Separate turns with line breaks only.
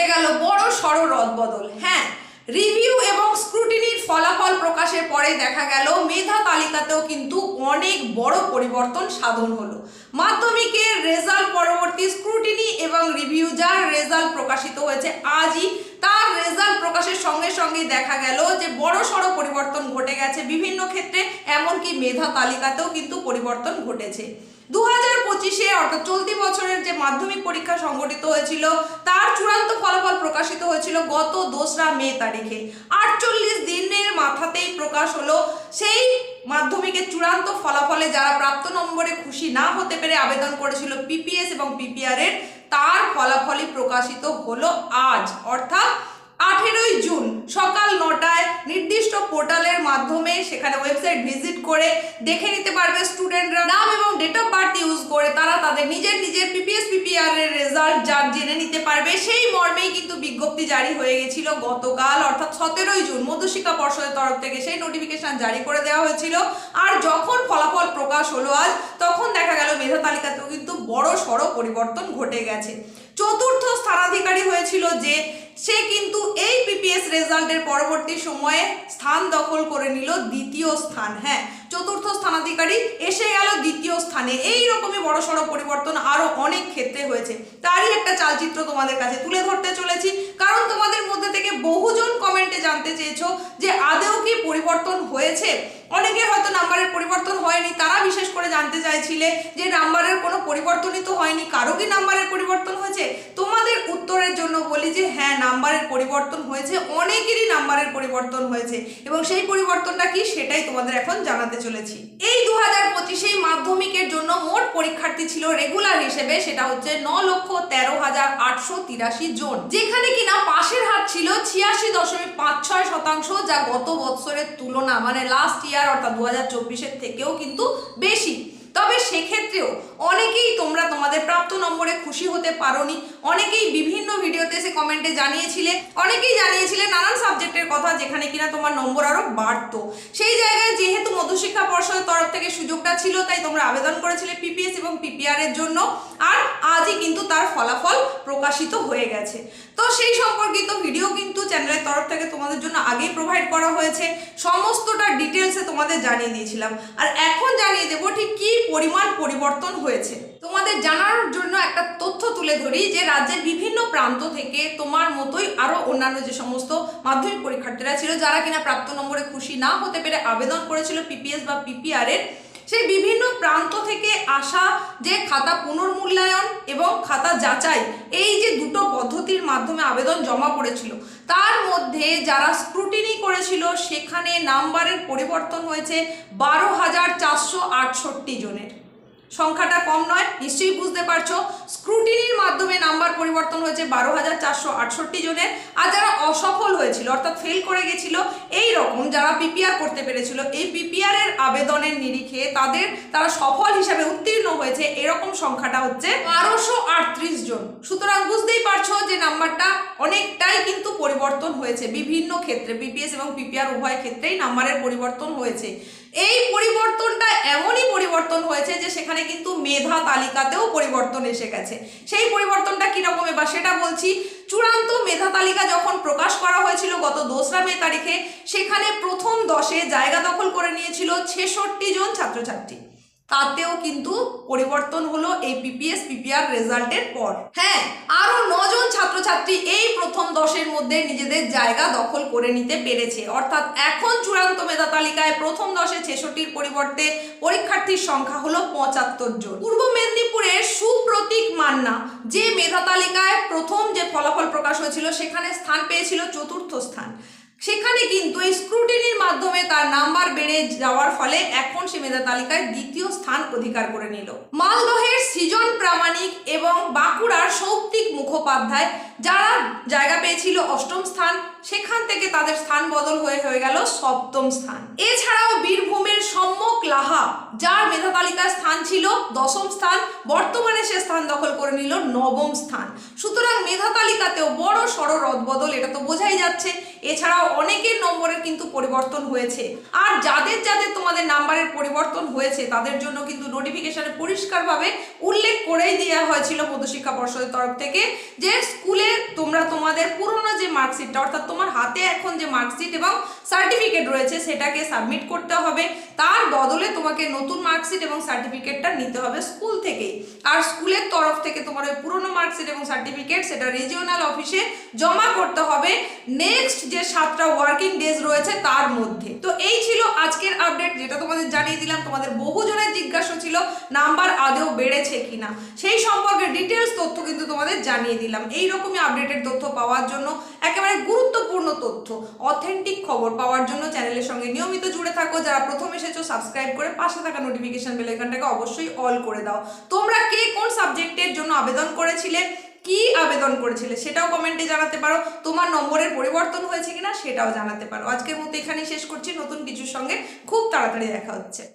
ঘটে গেল বড় সড় রদবদল। হ্যাঁ রিভিউ এবং স্ক্রুটিনির ফলাফল প্রকাশের পরে দেখা গেল মেধা তালিকাতেও কিন্তু অনেক বড় পরিবর্তন সাধন হলো। মাধ্যমিকের রেজাল্ট পরবর্তী স্ক্রুটিনি এবং রিভিউ যার রেজাল্ট প্রকাশিত হয়েছে আজই, তার রেজাল্ট প্রকাশের সঙ্গে সঙ্গে দেখা গেল যে বড় সড় পরিবর্তন ঘটে গেছে বিভিন্ন ক্ষেত্রে, এমনকি মেধা তালিকাতেও কিন্তু পরিবর্তন ঘটেছে। দু হাজার পঁচিশে অর্থাৎ চলতি বছরের যে মাধ্যমিক পরীক্ষা সংগঠিত হয়েছিল, তার চূড়ান্ত ফলাফল প্রকাশিত হয়েছিল গত দোসরা মে তারিখে। আটচল্লিশ দিনের মাথাতেই প্রকাশ হলো, সেই মাধ্যমিকের চূড়ান্ত ফলাফলে যারা প্রাপ্ত নম্বরে খুশি না হতে পেরে আবেদন করেছিল পিপিএস এবং পিপিআর এর, তার ফলাফলই প্রকাশিত হলো আজ। অর্থাৎ আঠেরোই জুন সকাল নটায় নির্দিষ্ট পোর্টালের মাধ্যমে সেখানে ওয়েবসাইট ভিজিট করে দেখে নিতে পারবে স্টুডেন্টরা তাদের নিজের নিজের পিপিএস পিপিআর এর রেজাল্ট যা জেনে নিতে পারবে, সেই মর্মেই কিন্তু বিজ্ঞপ্তি জারি হয়ে গেছিল গতকাল, অর্থাৎ সতেরোই জুন। মধ্যশিক্ষা পর্ষদের তরফ থেকে সেই নোটিফিকেশন জারি করে দেওয়া হয়েছিল। আর যখন ফলাফল প্রকাশ হলো আজ, তখন দেখা গেল মেধা তালিকাতেও কিন্তু বড় সড় পরিবর্তন ঘটে গেছে। চতুর্থ স্থানাধিকারী হয়েছিল যে, সে কিন্তু এই পিপিএস রেজাল্টের পরবর্তী সময়ে স্থান দখল করে নিল দ্বিতীয় স্থান। হ্যাঁ চতুর্থ স্থানাধিকারী এসে গেল দ্বিতীয় স্থানে। এই রকমই বড় সড়ো পরিবর্তন আরও অনেক ক্ষেত্রে হয়েছে। তারই একটা চালচিত্র তোমাদের কাছে তুলে ধরতে চলেছি। কারণ তোমাদের মধ্যে থেকে বহুজন কমেন্টে জানতে চেয়েছো যে আদেও কি পরিবর্তন হয়েছে? অনেকের হয়তো নাম্বারের পরিবর্তন হয়নি, তারা বিশেষ করে জানতে চাইছিলে যে নাম্বারের কোনো পরিবর্তনই তো হয়নি। কারও কি নাম্বারের পরিবর্তন হয়েছে? তোমাদের উত্তরের জন্য বলি যে হ্যাঁ নাম্বারের পরিবর্তন হয়েছে, অনেকেরই নাম্বারের পরিবর্তন হয়েছে। এবং সেই পরিবর্তনটা কি সেটাই তোমাদের এখন জানাতে চলেছি। এই দু হাজার পঁচিশেই মাধ্যমিকের জন্য মোট পরীক্ষার্থী ছিল রেগুলার হিসেবে, সেটা হচ্ছে ন লক্ষ তেরো হাজার আটশো তিরাশি জন। যেখানে কিনা পাশের হার ছিল ছিয়াশি দশমিক পাঁচ ছয় শতাংশ, যা গত বৎসরের তুলনা মানে লাস্ট ইয়ার অর্থাৎ দু হাজার চব্বিশের থেকেও কিন্তু বেশি। তবে সেক্ষেত্রেও অনেকেই তোমরা নম্বরে খুশি হতে পারোনি। অনেকেই বিভিন্ন ভিডিওতে এসে কমেন্টে জানিয়েছিলে, অনেকেই জানিয়েছিলে নানান সাবজেক্টের কথা যেখানে কিনা তোমার নম্বর আরও বাড়তো। সেই জায়গায় যেহেতু মধ্যশিক্ষা পর্ষদের তরফ থেকে সুযোগটা ছিল, তাই তোমরা আবেদন করেছিলে পিপিএস এবং পিপিআর এর জন্য। আর আজই কিন্তু তার ফলাফল প্রকাশিত হয়ে গেছে। তো সেই সম্পর্কিত ভিডিও কিন্তু চ্যানেলের তরফ থেকে তোমাদের জন্য আগেই প্রোভাইড করা হয়েছে। সমস্তটা ডিটেলসে তোমাদের জানিয়ে দিয়েছিলাম। আর এখন জানিয়ে দেবো ঠিক কী পরিমাণ পরিবর্তন হয়েছে। তোমাদের জানার জন্য একটা তথ্য তুলে ধরি যে রাজ্যের বিভিন্ন প্রান্ত থেকে তোমার মতোই আরও অন্যান্য যে সমস্ত মাধ্যমিক পরীক্ষার্থীরা ছিল, যারা কিনা প্রাপ্ত নম্বরে খুশি না হতে পেরে আবেদন করেছিল পিপিএস বা পিপিআর এর, সেই বিভিন্ন প্রান্ত থেকে আসা যে খাতা পুনর্মূল্যায়ন এবং খাতা যাচাই, এই যে দুটো পদ্ধতির মাধ্যমে আবেদন জমা পড়েছিল, তার মধ্যে যারা স্ক্রুটিনি করেছিল, সেখানে নাম্বারের পরিবর্তন হয়েছে বারো হাজার চারশো আটষট্টি জনের। সংখ্যাটা কম নয়, নিশ্চয়ই বুঝতে পারছ। স্ক্রুটিনির মাধ্যমে নাম্বার পরিবর্তন হয়েছে বারো হাজার চারশো আটষট্টি জনের আর যারা অসফল হয়েছিল, অর্থাৎ ফেল করে গেছিল, এই রকম যারা পিপিআর করতে পেরেছিল, এই পিপিআর এর আবেদনের নিরিখে তাদের, তারা সফল হিসাবে উত্তীর্ণ হয়েছে এরকম সংখ্যাটা হচ্ছে বারোশো আটত্রিশ জন। সুতরাং বুঝতেই পারছ যে নাম্বারটা অনেকটাই কিন্তু পরিবর্তন হয়েছে। বিভিন্ন ক্ষেত্রে বিপিএস এবং পিপিআর উভয় ক্ষেত্রেই নাম্বারের পরিবর্তন হয়েছে। এই পরিবর্তনটা এমনই পরিবর্তন হয়েছে যে সেখানে কিন্তু মেধা তালিকাতেও পরিবর্তন এসে গেছে। সেই পরিবর্তনটা কীরকম এবার সেটা বলছি, চূড়ান্ত মেধা তালিকা যখন প্রকাশ করা হয়েছিল গত দোসরা মে তারিখে, সেখানে প্রথম দশে জায়গা দখল করে নিয়েছিল ছেষট্টি জন ছাত্রছাত্রী। তাতেও কিন্তু পরিবর্তন হলো এই পিপিএস পিপিআর রেজাল্টের পর। হ্যাঁ আরও নজন ছাত্রছাত্রী এই প্রথম দশের মধ্যে নিজেদের জায়গা দখল করে নিতে পেরেছে। অর্থাৎ এখন চূড়ান্ত মেধা তালিকায় প্রথম দশে ছেষট্টির পরিবর্তে পরীক্ষার্থীর সংখ্যা হলো পঁচাত্তর জন। পূর্ব মেদিনীপুরের সুপ্রতীক মান্না, যে মেধা তালিকায় প্রথম যে ফলাফল প্রকাশ হয়েছিল, সেখানে স্থান পেয়েছিল চতুর্থ স্থান। সেখানে কিন্তু এই স্ক্রুটিনির মাধ্যমে তার নাম্বার বেড়ে যাওয়ার ফলে এখন সে মেধা তালিকায় দ্বিতীয় স্থান অধিকার করে নিল। মালদহের সৃজন প্রামাণিক এবং বাঁকুড়ার সৌপ্তিক মুখোপাধ্যায়, যারা জায়গা পেয়েছিল অষ্টম স্থান সেখান থেকে তাদের স্থান বদল হয়ে হয়ে গেল সপ্তম স্থান। এছাড়াও বীরভূমের সম্যক লাহা, যার মেধা তালিকায় স্থান ছিল দশম স্থান, বর্তমানে সে স্থান দখল করে নিল নবম স্থান। সুতরাং মেধা তালিকাতেও বড় সড় রদবদল, এটা তো বোঝাই যাচ্ছে। এছাড়াও অনেকের নম্বরের কিন্তু পরিবর্তন হয়েছে। আর যাদের যাদের তোমাদের নাম্বারের পরিবর্তন হয়েছে, তাদের জন্য কিন্তু নোটিফিকেশনে পরিষ্কারভাবে উল্লেখ করেই দেওয়া হয়েছিল মধ্যশিক্ষা পর্ষদের তরফ থেকে যে স্কুলে তোমরা তোমাদের পুরনো যে মার্কশিটটা অর্থাৎ তোমার হাতে এখন যে মার্কশিট এবং সার্টিফিকেট রয়েছে সেটাকে সাবমিট করতে হবে। তার বদলে তোমাকে নতুন মার্কশিট এবং সার্টিফিকেটটা নিতে হবে স্কুল থেকেই। আর স্কুলের তরফ থেকে তোমার ওই পুরনো মার্কশিট এবং সার্টিফিকেট সেটা রিজিওনাল অফিসে জমা করতে হবে নেক্সট যে সাতটা ওয়ার্কিং ডেজ রয়েছে তার মধ্যে। তো এই ছিল আজকের আপডেট যেটা তোমাদের জানিয়ে দিলাম। তোমাদের বহুজনের জিজ্ঞাসা ছিল নাম্বার আদৌ বেড়েছে কিনা? সেই সম্পর্কে ডিটেলস তথ্য কিন্তু তোমাদের জানিয়ে দিলাম। এই রকমই আপডেটেড তথ্য পাওয়ার জন্য একেবারে তথ্য অথেন্টিক খবর পাওয়ার জন্য চ্যানেলের সঙ্গে নিয়মিত জুড়ে থাকো। যারা প্রথম এসেছ সাবস্ক্রাইব করে পাশে থাকা নোটিফিকেশান বেল এখানটাকে অবশ্যই অল করে দাও। তোমরা কে কোন সাবজেক্টের জন্য আবেদন করেছিলে? কি আবেদন করেছিলে? সেটাও কমেন্টে জানাতে পারো। তোমার নম্বরের পরিবর্তন হয়েছে কিনা? সেটাও জানাতে পারো। আজকের মতো এখানেই শেষ করছি। নতুন কিছুর সঙ্গে খুব তাড়াতাড়ি দেখা হচ্ছে।